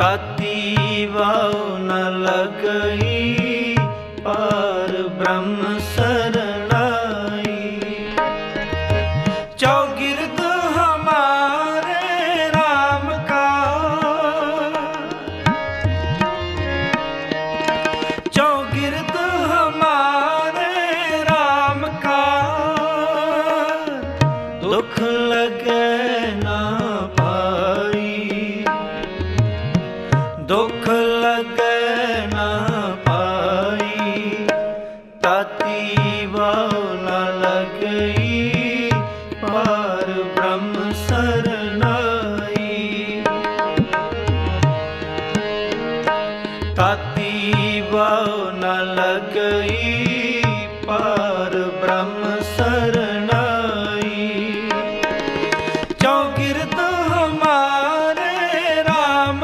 ਤਾਤੀ ਵਾਉ ਨ ਲਗਈ, ਪਰ ਬ੍ਰਹਮ ਸਰਣਾਈ। ਚੌਗਿਰਦ ਹਮਾਰੇ RAM ਕਾ। ਚੌਗਿਰਦ ਹਮਾਰੇ RAM ਕਾ। ਦੁਖ ਲਗੇ ਦੁੱਖ ਲੱਗੈ ਨਾ ਪਾਈ, ਤਾਤੀ ਵਾਉ ਨਾ ਲਗਈ, ਪਾਰ ਬ੍ਰਹਮ ਸਰਨਾਈ ਤਾਤੀ ਵਾਉ ਨਾ ਲਗਈ, ਪਾਰ ਬ੍ਰਹਮ ਸਰਨਾਈ ਚੌਕੀ